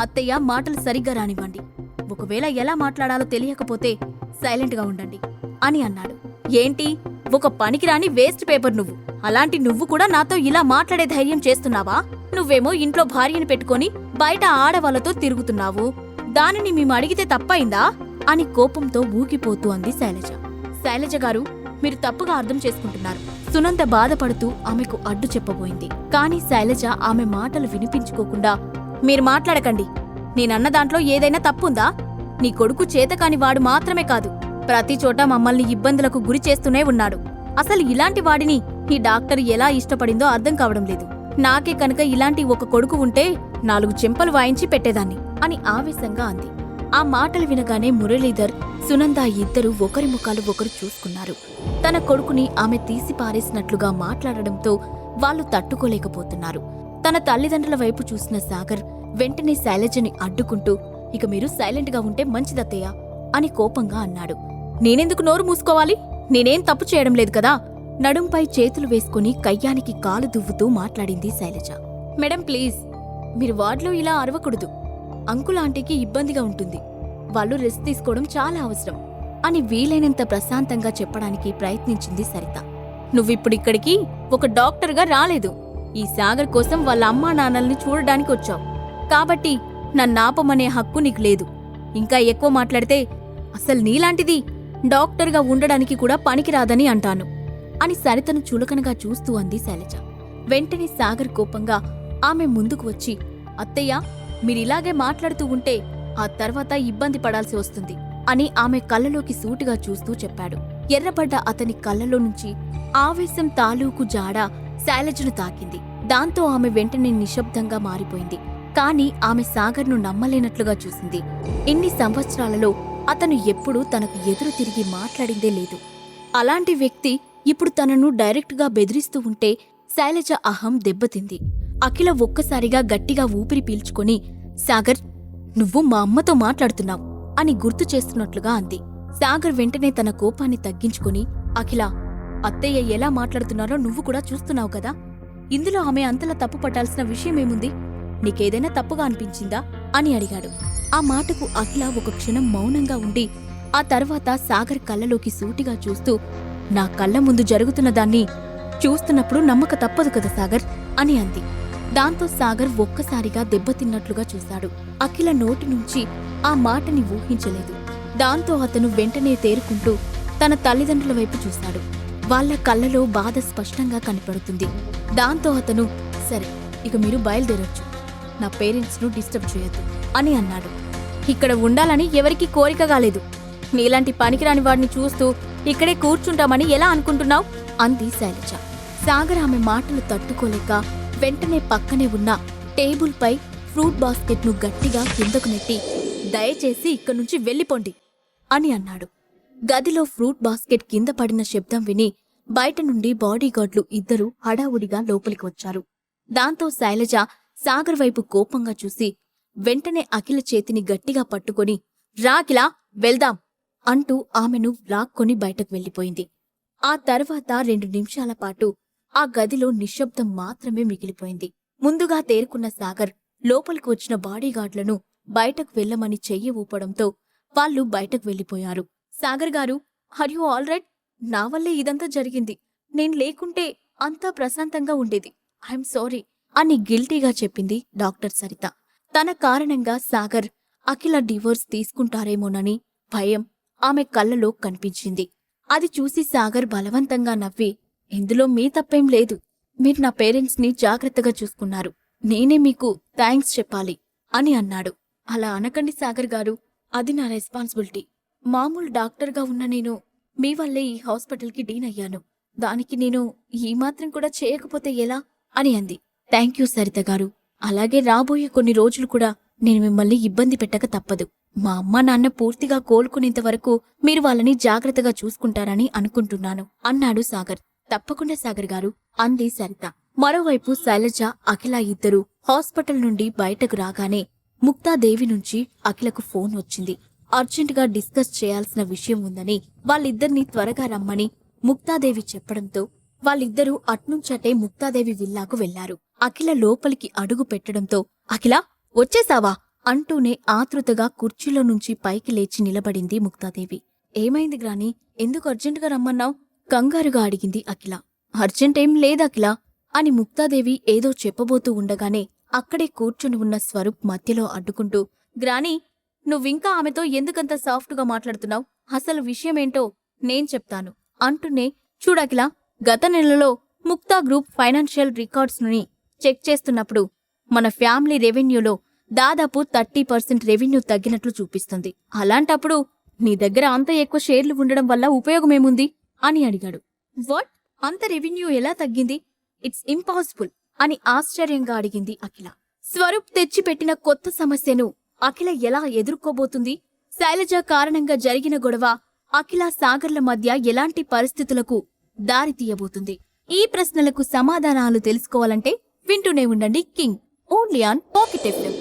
అత్తయ్య మాటలు సరిగ్గా రానివ్వండి. ఒకవేళ ఎలా మాట్లాడాలో తెలియకపోతే సైలెంట్గా ఉండండి అని అన్నాడు. ఏంటి? ఒక పనికిరాని వేస్ట్ పేపర్ నువ్వు. అలాంటి నువ్వు కూడా నాతో ఇలా మాట్లాడే ధైర్యం చేస్తున్నావా? నువ్వేమో ఇంట్లో భార్యని పెట్టుకొని బయట ఆడవాళ్ళతో తిరుగుతున్నావు. దానిని మేము అడిగితే తప్పైందా? అని కోపంతో ఊగిపోతూ అంది శైలజ. శైలజ గారు మీరు తప్పుగా అర్థం చేసుకుంటున్నారు. సునంద బాధపడుతూ ఆమెకు అడ్డు చెప్పబోయింది. కానీ శైలజ ఆమె మాటలు వినిపించుకోకుండా మీరు మాట్లాడకండి. నేనన్న దాంట్లో ఏదైనా తప్పుందా? నీ కొడుకు చేతకాని వాడు మాత్రమే కాదు. ప్రతి చోట మమ్మల్ని ఇబ్బందులకు గురి చేస్తూనే ఉన్నాడు. అసలు ఇలాంటి వాడిని ఈ డాక్టర్ ఎలా ఇష్టపడిందో అర్థం కావడం లేదు. నాకే కనుక ఇలాంటి ఒక కొడుకు ఉంటే నాలుగు చెంపలు వాయించి పెట్టేదాన్ని అని ఆవేశంగా అంది. ఆ మాటలు వినగానే మురళీధర్ సునంద ఇద్దరూ ఒకరి ముఖాలు ఒకరు చూసుకున్నారు. తన కొడుకుని ఆమె తీసి పారేసినట్లుగా మాట్లాడడంతో వాళ్ళు తట్టుకోలేకపోతున్నారు. తన తల్లిదండ్రుల వైపు చూసిన సాగర్ వెంటనే శైలజని అడ్డుకుంటూ ఇక మీరు సైలెంట్గా ఉంటే మంచిదత్తయ్య అని కోపంగా అన్నాడు. నేనెందుకు నోరు మూసుకోవాలి? నేనేం తప్పు చేయడం లేదు కదా? నడుంపై చేతులు వేసుకుని కయ్యానికి కాలు దువ్వుతూ మాట్లాడింది శైలజ. Madam please. మీరు వార్డులో ఇలా అరవకూడదు. అంకుల్ ఆంటీకి ఇబ్బందిగా ఉంటుంది. వాళ్ళు రెస్ట్ తీసుకోవడం చాలా అవసరం అని వీలైనంత ప్రశాంతంగా చెప్పడానికి ప్రయత్నించింది సరిత. నువ్విప్పుడిక్కడికి ఒక డాక్టర్గా రాలేదు. ఈ సాగర్ కోసం వాళ్ళ అమ్మా నాన్నల్ని చూడడానికి వచ్చావు. కాబట్టి నన్నాపమనే హక్కు నీకు లేదు. ఇంకా ఎక్కువ మాట్లాడితే అసలు నీలాంటిది డాక్టర్గా ఉండడానికి కూడా పనికిరాదని అంటాను అని సరితను చులకనగా చూస్తూ అంది శైలజ. వెంటనే సాగర్ కోపంగా ఆమె ముందుకు వచ్చి అత్తయ్య మీరిలాగే మాట్లాడుతూ ఉంటే ఆ తర్వాత ఇబ్బంది పడాల్సి వస్తుంది అని ఆమె కళ్ళలోకి సూటిగా చూస్తూ చెప్పాడు. ఎర్రబడ్డ అతని కళ్ళలో నుంచి ఆవేశం తాలూకు జాడ శైలజను తాకింది. దాంతో ఆమె వెంటనే నిశ్శబ్దంగా మారిపోయింది. కాని ఆమె సాగర్ను నమ్మలేనట్లుగా చూసింది. ఇన్ని సంవత్సరాలలో అతను ఎప్పుడూ తనకు ఎదురు తిరిగి మాట్లాడిందే లేదు. అలాంటి వ్యక్తి ఇప్పుడు తనను డైరెక్ట్గా బెదిరిస్తూ ఉంటే శైలజ అహం దెబ్బతింది. అఖిల ఒక్కసారిగా గట్టిగా ఊపిరి పీల్చుకొని సాగర్ నువ్వు మా అమ్మతో మాట్లాడుతున్నావు అని గుర్తు చేస్తున్నట్లుగా అంది. సాగర్ వెంటనే తన కోపాన్ని తగ్గించుకుని అఖిల అత్తయ్య ఎలా మాట్లాడుతున్నారో నువ్వు కూడా చూస్తున్నావు కదా? ఇందులో ఆమె అంతలా తప్పు పట్టాల్సిన విషయమేముంది నీకేదైనా తప్పుగా అనిపించిందా? అని అడిగాడు. ఆ మాటకు అఖిల ఒక క్షణం మౌనంగా ఉండి ఆ తర్వాత సాగర్ కళ్ళలోకి సూటిగా చూస్తూ నా కళ్ళ ముందు జరుగుతున్న దాన్ని చూస్తున్నప్పుడు నమ్మక తప్పదు కదా సాగర్? అని అంది. దాంతో సాగర్ ఒక్కసారిగా దెబ్బతిన్నట్లుగా చూశాడు. అఖిల నోటి నుంచి ఆ మాటని ఊహించలేదు. దాంతో అతను వెంటనే తేరుకుంటూ తన తల్లిదండ్రుల వైపు చూశాడు. వాళ్ళ కళ్ళలో బాధ స్పష్టంగా కనపడుతుంది. దాంతో అతను సరే ఇక మీరు బయలుదేరొచ్చు. నా పేరెంట్స్ను డిస్టర్బ్ చేయొద్దు అని అన్నాడు. ఇక్కడ ఉండాలని ఎవరికీ కోరిక కాలేదు. నీలాంటి పనికిరాని వాడిని చూస్తూ ఇక్కడే కూర్చుంటామని ఎలా అనుకుంటున్నావు? అంది శైలజ. సాగర్ ఆమె మాటలు తట్టుకోలేక వెంటనే పక్కనే ఉన్న టేబుల్పై ఫ్రూట్ బాస్కెట్ను గట్టిగా కిందకు నెట్టి దయచేసి ఇక్కడి నుంచి వెళ్ళిపోండి అని అన్నాడు. గదిలో ఫ్రూట్ బాస్కెట్ కింద పడిన శబ్దం విని బయట నుండి బాడీగార్డ్లు ఇద్దరూ హడావుడిగా లోపలికి వచ్చారు. దాంతో శైలజ సాగర్ వైపు కోపంగా చూసి వెంటనే అఖిల చేతిని గట్టిగా పట్టుకొని రాకిలా వెళ్దాం అంటూ ఆమెను లాక్కొని బయటకు వెళ్ళిపోయింది. ఆ తర్వాత రెండు నిమిషాల పాటు ఆ గదిలో నిశ్శబ్దం మాత్రమే మిగిలిపోయింది. ముందుగా తేరుకున్న సాగర్ లోపలికి వచ్చిన బాడీగార్డ్లను బయటకు వెళ్ళమని చెయ్యి ఊపడంతో వాళ్ళు బయటకు వెళ్ళిపోయారు. సాగర్ గారు హర్ యు ఆల్ రైట్ నా వల్లే ఇదంతా జరిగింది. నేను లేకుంటే అంతా ప్రశాంతంగా ఉండేది. ఐఎమ్ సారీ అని గిల్టీగా చెప్పింది డాక్టర్ సరిత. తన కారణంగా సాగర్ అఖిల డివోర్స్ తీసుకుంటారేమోనని భయం ఆమె కళ్ళలో కనిపించింది. అది చూసి సాగర్ బలవంతంగా నవ్వి ఇందులో మీ తప్పేం లేదు. మీరు నా పేరెంట్స్ని జాగ్రత్తగా చూసుకున్నారు. నేనే మీకు థ్యాంక్స్ చెప్పాలి అని అన్నాడు. అలా అనకండి సాగర్ గారు. అది నా రెస్పాన్సిబిలిటీ. మామూలు డాక్టర్గా ఉన్న నేను మీ వల్లే ఈ హాస్పిటల్కి డీన్ అయ్యాను. దానికి నేను ఈ మాత్రం కూడా చేయకపోతే ఎలా? అని అంది. థ్యాంక్ యూ సరిత గారు. అలాగే రాబోయే కొన్ని రోజులు కూడా నేను మిమ్మల్ని ఇబ్బంది పెట్టక తప్పదు. మా అమ్మ నాన్న పూర్తిగా కోలుకునేంత వరకు మీరు వాళ్ళని జాగ్రత్తగా చూసుకుంటారని అనుకుంటున్నాను అన్నాడు సాగర్. తప్పకుండా సాగర్ గారు అంది సరిత. మరోవైపు శైలజ అఖిల ఇద్దరు హాస్పిటల్ నుండి బయటకు రాగానే ముక్తాదేవి నుంచి అఖిలకు ఫోన్ వచ్చింది. అర్జెంటుగా డిస్కస్ చేయాల్సిన విషయం ఉందని వాళ్ళిద్దరినీ త్వరగా రమ్మని ముక్తాదేవి చెప్పడంతో వాళ్ళిద్దరూ అట్నుంచటే ముక్తాదేవి విల్లాకు వెళ్ళారు. అఖిల లోపలికి అడుగు పెట్టడంతో అఖిల వచ్చేసావా? అంటూనే ఆతృతగా కుర్చీలో నుంచి పైకి లేచి నిలబడింది ముక్తాదేవి. ఏమైంది గ్రాని? ఎందుకు అర్జెంటుగా రమ్మన్నావ్? కంగారుగా అడిగింది అఖిల. అర్జెంటేం లేదఖిల అని ముక్తాదేవి ఏదో చెప్పబోతూ ఉండగానే అక్కడే కూర్చుని ఉన్న స్వరూప్ మధ్యలో అడ్డుకుంటూ గ్రాని నువ్వింకా ఆమెతో ఎందుకంత సాఫ్ట్గా మాట్లాడుతున్నావు? అసలు విషయమేంటో నేను చెప్తాను. అంటూనే చూడకిలా గత నెలలో ముక్తా గ్రూప్ ఫైనాన్షియల్ రికార్డ్స్ని చెక్ చేస్తున్నప్పుడు మన ఫ్యామిలీ రెవెన్యూలో దాదాపు థర్టీ పర్సెంట్ రెవెన్యూ తగ్గినట్లు చూపిస్తుంది. అలాంటప్పుడు నీ దగ్గర అంత ఎక్కువ షేర్లు ఉండడం వల్ల ఉపయోగమేముంది? అని అడిగాడు. వాట్? అంత రెవెన్యూ ఎలా తగ్గింది? ఇట్స్ ఇంపాసిబుల్ అని ఆశ్చర్యంగా అడిగింది అఖిల. స్వరూప్ తెచ్చిపెట్టిన కొత్త సమస్యను అఖిల ఎలా ఎదుర్కోబోతుంది? శైలజ కారణంగా జరిగిన గొడవ అఖిల సాగర్ల మధ్య ఎలాంటి పరిస్థితులకు దారి తీయబోతుంది? ఈ ప్రశ్నలకు సమాధానాలు తెలుసుకోవాలంటే వింటూనే ఉండండి king only on Pocket FM.